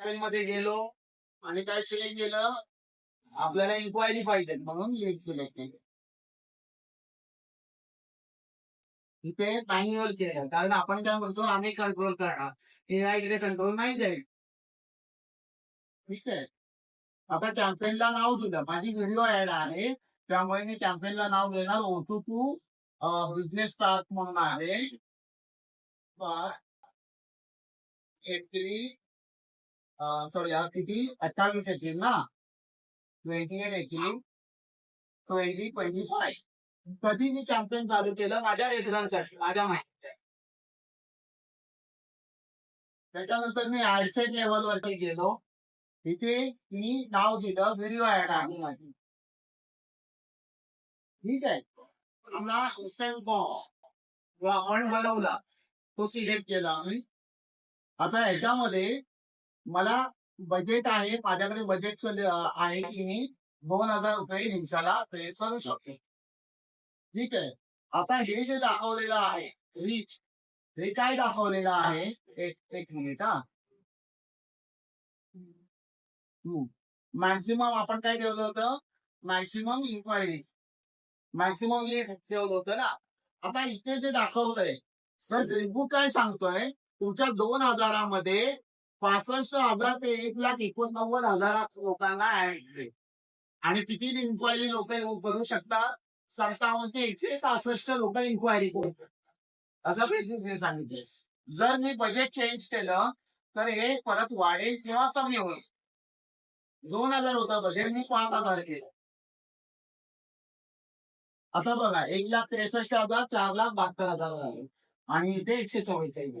मध्ये गेलो आणि काय सिलेक्ट केलं? आपल्याला इन्क्वायरी पाहिजे म्हणून लेट सिलेक्ट केलं. इथे मॅन्युअल केलं. कारण आपण काय म्हणतो आम्ही कंट्रोल करणार. हे इकडे कंट्रोल नाही जाईल ठीक आहे? आता कॅम्पेनला नाव दिलं. माझी व्हिडिओ ऍड आहे. त्यामुळे मी कॅम्पेनला नाव देणार. ओटू टू बिझनेस स्टार्ट म्हणून आहे. एट सॉरी यार किती? अठ्ठावीस येतील ना? ट्वेंटी एट येतील. ट्वेंटी ट्वेंटी फाय कधी मी कॅम्पेन चालू केलं माझ्या रेफरन्ससाठी माझ्या माहितीसाठी. त्याच्यानंतर मी ऍडसेट लेवल वरती गेलो. तिथे मी नाव दिलं व्हिडिओ ऍड आहे माझी ठीक आहे. आम्हाला सिस्टम आपण बनवला. तो सिलेक्ट केला आम्ही. आता ह्याच्यामध्ये मला बजेट आहे माझ्याकडे बजेट आहे की मी दोन हजार रुपये दिवसाला पे करू शकतो. ठीक आहे. आता हे जे दाखवलेलं आहे रीच हे काय दाखवलेलं आहे? एक एक मिनिट हा. मॅक्सिमम आपण काय ठेवलं होतं? मॅक्सिमम इन्क्वायरी मॅक्सिमम रेट ठेवलं होतं ना. आता इथे जे दाखवलंय तर फेसबुक काय सांगतोय? तुमच्या दोन हजारामध्ये पासष्ट हजार ते एक लाख एकोणनव्वद हजार लोकांना ऍड आणि किती इन्क्वायरी लोक करू शकतात? सत्तावन्न ते एकशे सहासष्ट लोक इन्क्वायरी करू शकतात. असं फेसबुकने सांगितलं. जर मी बजेट चेंज केलं तर हे परत वाढेल किंवा कमी होईल. दोन हजार होता बजेट मी पाच हजार केलं. असं बघा एक लाख त्रेसष्ट हजार चार लाख बहात्तर हजार झाले. आणि इथे एकशे चव्वेचाळीस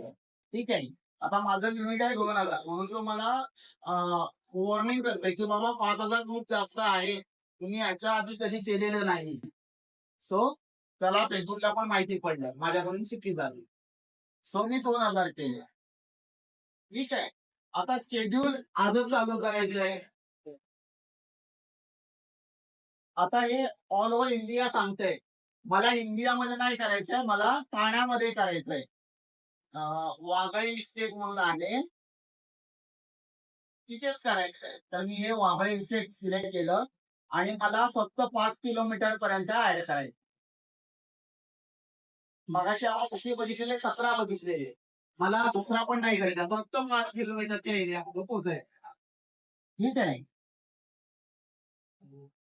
ठीक आहे? आता माझा लिमिट आहे दोन हजार म्हणून तो मला वॉर्निंग करतोय की बाबा पाच हजार खूप जास्त आहे. तुम्ही याच्या आधी कधी केलेलं नाही. सो त्याला फेसबुकला पण माहिती पडलं. माझ्याकडून चुकी झाली. सो मी दोन हजार केले. ठीक आहे. आता शेड्यूल आजच चालू करायचं आहे आता हे ऑल ओव्हर इंडिया सांगतंय. मला इंडियामध्ये नाही करायचंय. मला ठाण्यामध्ये करायचंय. वाघळी इस्टेट म्हणून आहे. तिथेच करायचंय. तर मी हे वाघळी इस्टेट सिलेक्ट केलं आणि मला फक्त पाच किलोमीटर पर्यंत ऍड करायचं. मगाशी आवाज किती बघितलेले सतरा बघितले मला सतरा पण नाही करायचा फक्त पाच किलोमीटरच्या एरिया पोहोचायचं. ठीक आहे?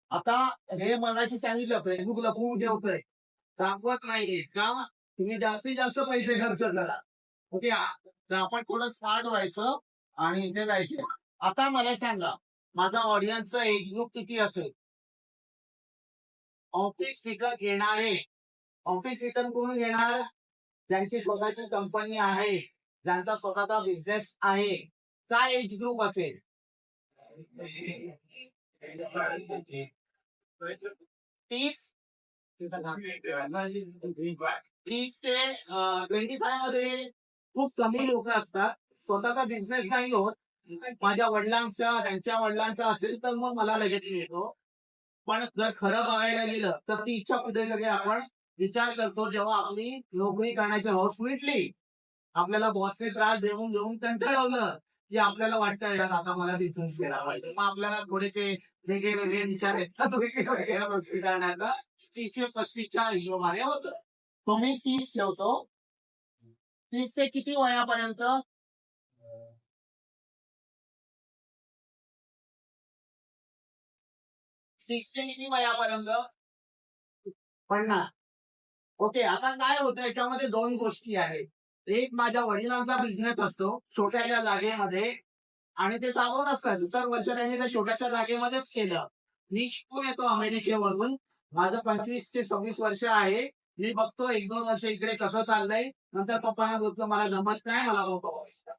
आता हे मगाशी सांगितलं फेसबुक खूप ठेवतोय दाखवत नाहीये. का? तुम्ही जास्तीत जास्त पैसे खर्च करा. ओके तर आपण थोडं स्मार्ट व्हायचं आणि इथे जायचं. आता मला सांगा माझा ऑडियन्सचा एज ग्रुप किती असेल? ऑफिस स्पीकर घेणारे ऑफिस स्पीकर कोण घेणार? ज्यांची स्वतःची कंपनी आहे ज्यांचा स्वतःचा बिझनेस आहे. काय एज ग्रुप असेल. तीस. तीस ते ट्वेंटी फायमध्ये खूप कमी लोक असतात. स्वतःचा बिझनेस नाही होत. माझ्या वडिलांचा त्यांच्या वडिलांचा असेल तर मग मला लगेच मिळतो पण जर खरं बघायला गेलं तर ती इच्छा कुठेतरी आपण विचार करतो जेव्हा आपली नोकरी करण्याची हौस मिटली. आपल्याला बॉसने त्रास देऊन देऊन कंटाळवलं की आपल्याला वाटतं यार आता मला बिझनेस केला पाहिजे. मग आपल्याला थोडे ते वेगळे वेगळे विचार येतात. वेगळ्या वेगळ्या गोष्टी करण्याचा. तीस ते पस्तीसच्या हिशोबाने होतं. तुम्ही तीस ठेवतो. तीस ते किती वयापर्यंत? तीस ते किती वयापर्यंत? पन्नास. ओके आता काय होतं याच्यामध्ये दोन गोष्टी आहेत. एक माझ्या वडिलांचा बिझनेस असतो छोट्याशा जागेमध्ये आणि ते चालवत असतात. इतर वर्ष त्यांनी त्या छोट्याशा जागेमध्येच केलं. मी शिकून येतो अमेरिकेवरून. माझं पंचवीस ते सव्वीस वर्ष आहे. मी बघतो एक दोन वर्ष इकडे कसं चाललंय. नंतर पप्पांना बोलतो मला जमत नाही मला फोटो व्हायचा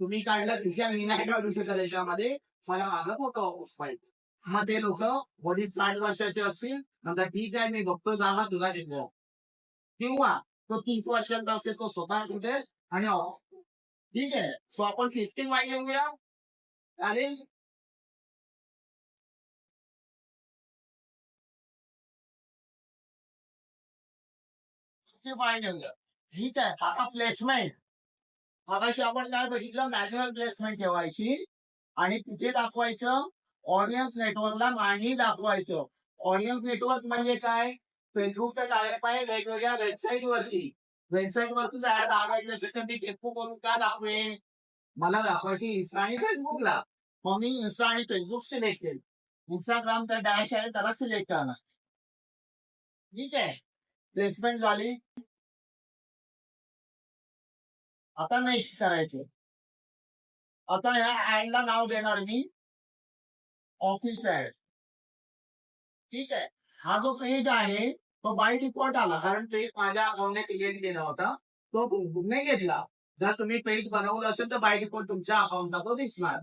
तुम्ही काढलं ठीक आहे मी नाही काढू शकत याच्यामध्ये. मला माझा फोटो पाहिजे. मग ते लोक वडील साठ वर्षाचे असतील. नंतर ठीक आहे मी बघतो जागा तुला देतो. किंवा तो तीस वर्षांचा असेल तो स्वतः कुठे? आणि हो. ठीक आहे सो आपण फिफ्टीन वाय घेऊया. आणि वाय ठेवलं ठीक आहे आता प्लेसमेंट मगाशी आपण काय बघितलं मॅन्युअल प्लेसमेंट ठेवायची आणि तिथे दाखवायचं ऑडियन्स नेटवर्कला नाही दाखवायचं. ऑडियन्स नेटवर्क म्हणजे काय? फेसबुकच्या टायप आहे वेगवेगळ्या वेबसाईट वरती. वेबसाईट वरती ऍड दाखवायची असेल तर मी फेसबुक वरून का दाखवेन मला दाखवायची इन्स्टा आणि फेसबुकला मग मी इन्स्टा आणि फेसबुक सिलेक्ट केलं. इंस्टाग्रामचा डॅश आहे त्याला सिलेक्ट करणार. ठीक आहे. प्लेसमेंट झाली. आता नेक्स्ट करायचे. आता ह्या ऍडला नाव देणार मी. ऑफिस ऍड ठीक आहे. हा जो पेज आहे तो बाय डिफॉल्ट आला. कारण पेज माझ्या अकाउंटने क्रिएट केला होता. तो नाही घेतला. जर तुम्ही पेज बनवलं असेल तर बाय डिफॉल्ट तुमच्या अकाउंटला तो दिसणार.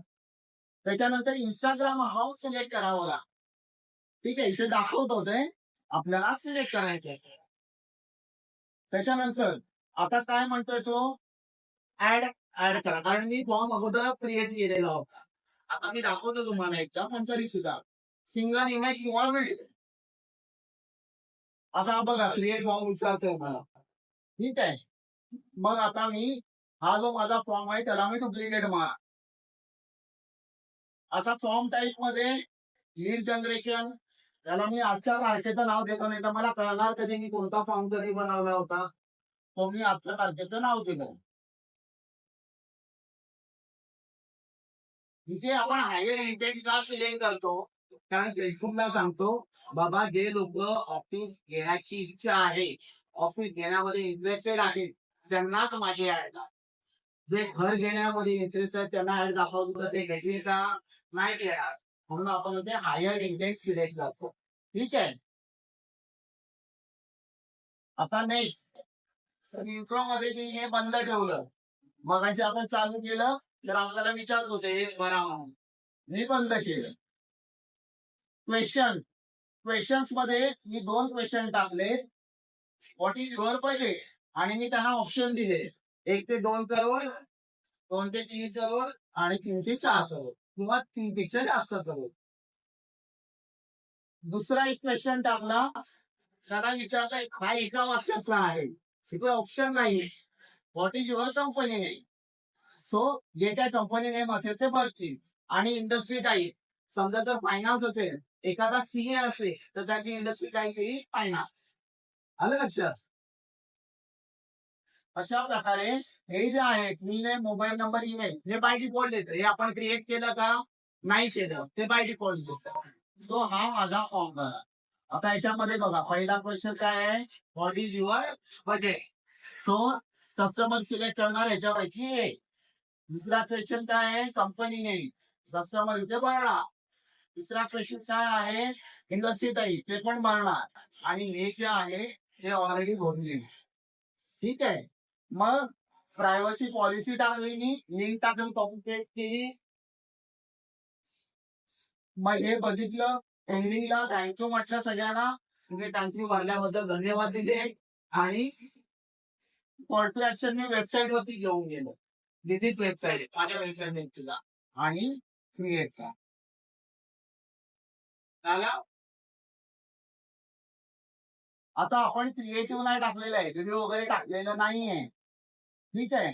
त्याच्यानंतर इंस्टाग्राम हा सिलेक्ट करावा लागला ठीक आहे. इथे दाखवत होते. आपल्याला सिलेक्ट करायचे त्याच्यानंतर आता काय म्हणतोय तो? ऍड ऍड करा. कारण मी फॉर्म अगोदर क्रिएट केलेला होता. आता मी दाखवतो तुम्हाला एकदा. पण तरी सुद्धा. सिंगल इमेज किंवा व्हिडिओ आता बघा क्रिएट फॉर्म विचारतोय मला. ठीक आहे? मग आता मी हा जो माझा फॉर्म आहे त्याला मी डुप्लिकेट मारा. आता फॉर्म टाईपमध्ये लीड जनरेशन त्याला मी आजच्या तारखेचं नाव देतो नाही तर मला कळणार कधी मी कोणता फॉर्म कधी बनवला होता. तो मी आजच्या तारखेचं नाव दिलं इथे आपण हायर इंटेक का सिलेक्ट करतो. कारण फेसबुकला सांगतो बाबा जे लोक ऑफिस घेण्याची इच्छा आहे ऑफिस घेण्यामध्ये इंटरेस्टेड आहेत त्यांनाच माझे ऍड जे घर घेण्यामध्ये इंटरेस्ट आहे त्यांना ऍड दाखवतो ते घेतील का नाही घेणार म्हणून आपण ते हायर इंडेक्स सिलेक्ट करतो ठीक आहे? आता नेक्स्ट इंट्रो मध्ये मी हे बंद ठेवलं. मगाशी आपण चालू केलं तर आपल्याला विचारत होते हे बरा म्हणून. मी बंद केलं. क्वेश्चन क्वेश्चन्समध्ये मी दोन क्वेश्चन टाकले. व्हॉट इज युअर बजेट आणि मी त्यांना ऑप्शन दिले. एक ते दोन करोड दोन ते तीन करोड आणि तीन ते चार करोड. किंवा तीनपेक्षा जास्त करोड दुसरा एक क्वेश्चन टाकला. त्याला विचारता हा एका वाक्याचा आहे? तिथे ऑप्शन नाही. What is your company name so जे काय कंपनी नेम असेल ते भरतील. आणि इंडस्ट्री काही समजा जर फायनान्स असेल. एखादा सीए असेल तर त्याची इंडस्ट्री काही फायनान्स आलं लक्षात? अशा प्रकारे हे जे आहे मी मोबाईल नंबर ये हे बाय डिफॉल्ट येतं हे आपण क्रिएट केलं का? नाही केलं. ते बाय डिफॉल्ट येतं सो हा माझा फॉर्म आता याच्यामध्ये बघा पहिला क्वेश्चन काय आहे? What is your budget so customer select करणार याच्यापैकी एक. दुसरा क्वेश्चन काय आहे? कंपनी नेम कस्टमर इथे भरणार. तिसरा क्वेश्चन काय आहे? इंडस्ट्री टाईप ते पण भरणार. आणि हे जे आहे हे ऑलरेडी भरले ठीक आहे? मग प्रायव्हसी पॉलिसी टाकली मी लिंक टाकली टॉपिक केली. मग हे बघितलं एंडिंगला थँक्यू म्हटलं सगळ्यांना. तुम्ही थँक्यू भरल्याबद्दल धन्यवाद दिले. आणि कॉर्पोरेशन मी वेबसाईट वरती घेऊन गेलो. विजिट वेबसाईट माझ्या वेबसाईट तुला. आणि क्रिएट का झाला? आता आपण क्रिएटिव्ह नाही टाकलेलं आहे. व्हिडिओ वगैरे टाकलेलं नाहीये. ठीक आहे.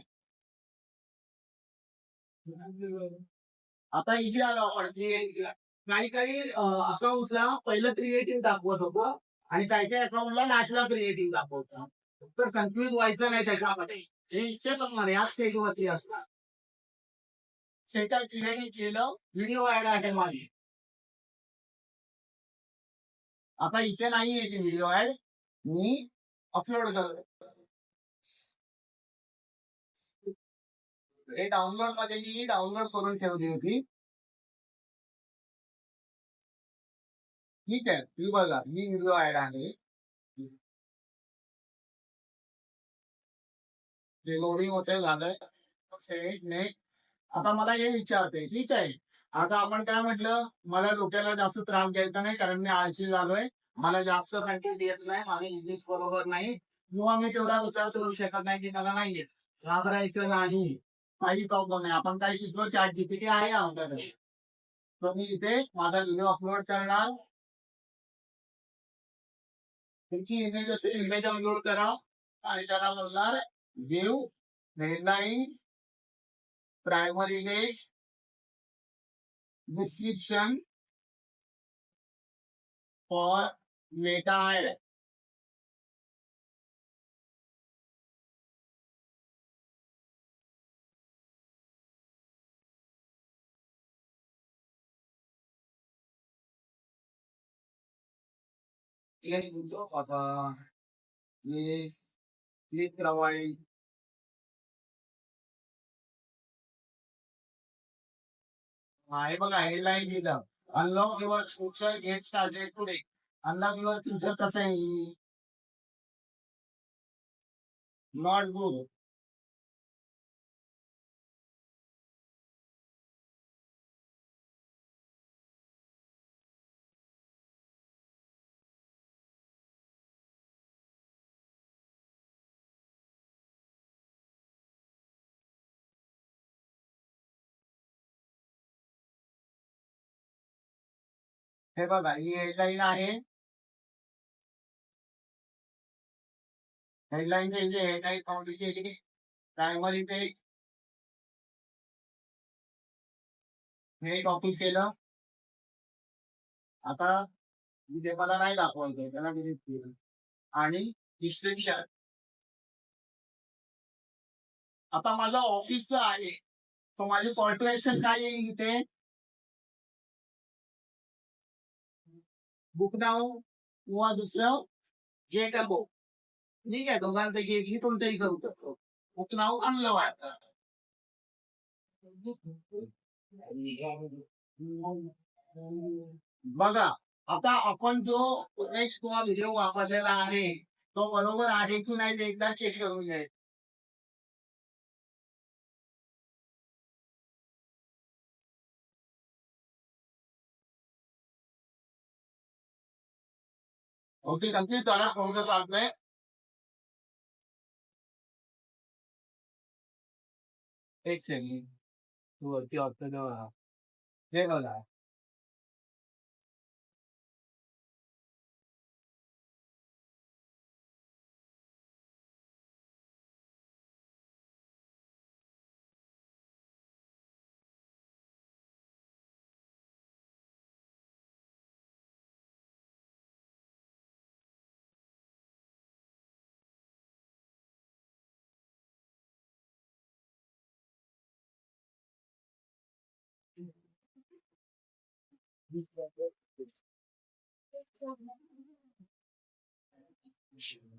आता इथे आलो आपण. क्रिएटिव्ह काही काही अकाउंटला पहिलं क्रिएटिव्ह दाखवत होतो आणि काही काही अकाउंटला नॅशनल क्रिएटिव्ह दाखवतो तर कन्फ्युज व्हायचं नाही त्याच्यामध्ये. हे इथे असणार याच स्टेजवरती असणार. सेटल क्रिएटिव्ह केलं व्हिडिओ ऍड आहे माझी आता इथे नाहीये ती व्हिडिओ ऍड मी अपलोड करतो. हे डाउनलोडमध्ये ही डाउनलोड करून ठेवली होती. ठीक आहे तुम्ही बघा मी व्हिडिओ ऍड आहे. ते लोडिंग होते झालंय. आता मला हे विचारते ठीक आहे? आता आपण काय म्हटलं मला डोक्याला जास्त त्रास द्यायचा नाही कारण मी आळशी झालोय. मला जास्त कंटेंट येत नाही माझं इंग्लिश बरोबर नाही. किंवा मी तेवढा विचार करू शकत नाही की मला नाही त्रास घाबरायचं नाही. काही प्रॉब्लेम नाही आपण काय शिकलो? चॅट जीपीटी आहे आमच्याकडे. तर मी इथे माझा व्हिडिओ अपलोड करणार. तुमची इमेज असेल इमेज अपलोड करा. आणि त्याला बोलणार view headline primary test description for Meta ad Yes, बोलतो आता येस क्लिक करावाई हे बघा हेडलाईन लिहिलं. Unlock your future get started today unlock your future कसं आहे? नॉट गुड हे बघा ही हेडलाईन आहे. हेडलाईन जे हेडलाईन काउंट केली प्रायमरी पेज हे कॉपी केलं. आता इथे मला नाही दाखवायचं त्याला डिलीट केलं. आणि डिस्क्रिप्शन आता माझं ऑफिसचं आहे तो माझी कॉर्पोरेशन काय येईल इथे? बुकदाव किंवा दुसरं गेट अ बुक ठीक आहे दोघांपैकी एक ही कोणतरी करू शकतो बुकनाव आणलं वाटतं बघा आता आपण जो नेक्स्ट किंवा व्हिडिओ वापरलेला आहे तो बरोबर आहे की नाही ते एकदा चेक करून घ्यायचं ओके कंप्लीट झाला फोन आपले एक सेकंड तू वरती ऑप्शन हे बघा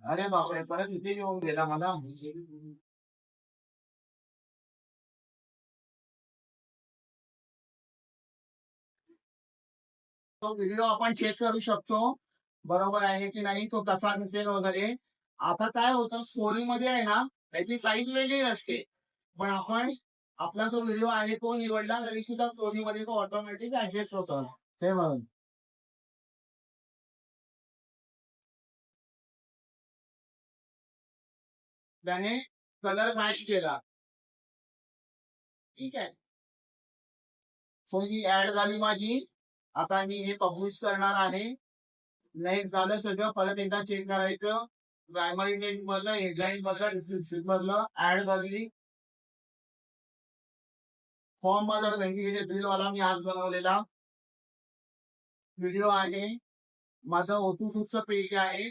अरे बापरे परत इथे येऊन गेला मला. तो व्हिडिओ आपण चेक करू शकतो. बरोबर आहे की नाही? तो कसा दिसेल वगैरे. आता काय होतं स्टोरी मध्ये आहे ना त्याची साईज वेगळी असते. पण आपण आपला जो व्हिडिओ आहे तो निवडला तरी सुद्धा स्टोरी मध्ये तो ऑटोमॅटिक ऍडजस्ट होतो. ते म्हणून त्याने कलर मॅच केला ठीक आहे सो ही ऍड झाली माझी आता मी हे पब्लिश करणार आहे नाही झालं सगळं परत एकदा चेक करायचं प्रायमरी नेट मधलं हेडलाईन मधलं डिस्क्रिप्शन मधलं ऍड झाली फॉर्म माझा बँकेचे वाला मी आज बनवलेला व्हिडिओ आहे. माझं ओटूटूचं पेज आहे.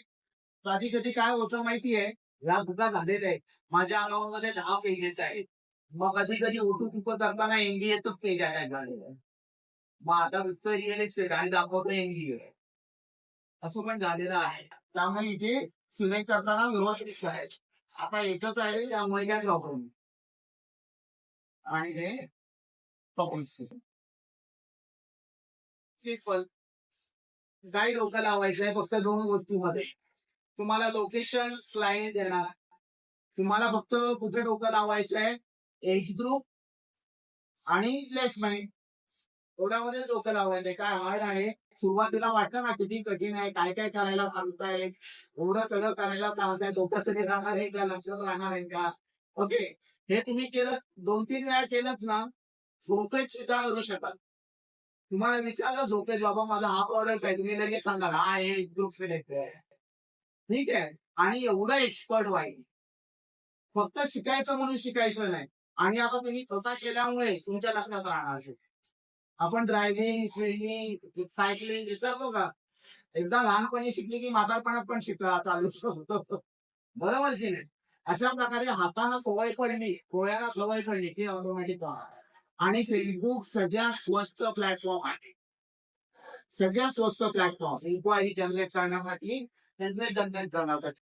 कधी कधी काय होतं माहितीये ह्या सुद्धा झालेलं आहे. माझ्या अकाउंटमध्ये दहा पेजेस आहेत. मग कधी कधी ओटूटूप करताना एनडीएच पेज आहे झालेलं आहे. मग आता फक्त रिअल इस्टेट आणि दाखवतो एनडीए असं पण झालेलं आहे. त्यामुळे इथे सिलेक्ट करताना व्यवस्थित आहे आता एकच आहे त्यामुळे काय प्रॉब्लेम आणि हे सिंपल काय डोकं लावायचं आहे फक्त दोन गोष्टीमध्ये. तुम्हाला लोकेशन क्लायंट देणार तुम्हाला फक्त कुठे डोकं लावायचं आहे एज ग्रुप आणि प्लेसमेंट एवढ्यामध्ये डोकं लावायचंय काय हार्ड आहे? सुरुवातीला वाटतं ना किती कठीण आहे काय काय करायला सांगताय? एवढं सगळं करायला सांगताय डोकं तरी राहणार आहे का? लक्षात राहणार आहे का? ओके हे तुम्ही केलं दोन तीन वेळा केलंच ना डोकं सुद्धा करू शकाल तुम्हाला विचारलं झोपेत बाबा माझा हा प्रॉडक्ट आहे तुम्ही लगेच सांगाल हा हे ग्रुप सिलेक्ट आहे. ठीक आहे. आणि एवढं एक्सपर्ट व्हाईल फक्त शिकायचं म्हणून शिकायचं नाही. आणि आता तुम्ही स्वतः केल्यामुळे तुमच्या लक्षात राहणार आपण ड्रायव्हिंग स्विमिंग सायकलिंग विसरतो का एकदा लहानपणी शिकली की म्हातारपणात पण शिकला चालू शकतो बरोबर की नाही? अशा प्रकारे हाताला सवय पडली डोळ्याला सवय पडली की ऑटोमॅटिक आणि फेसबुक सगळ्यात स्वस्त प्लॅटफॉर्म आहे. सगळ्यात स्वस्त प्लॅटफॉर्म इन्क्वायरी जनरेट करण्यासाठी जनरेट जनरेट करण्यासाठी.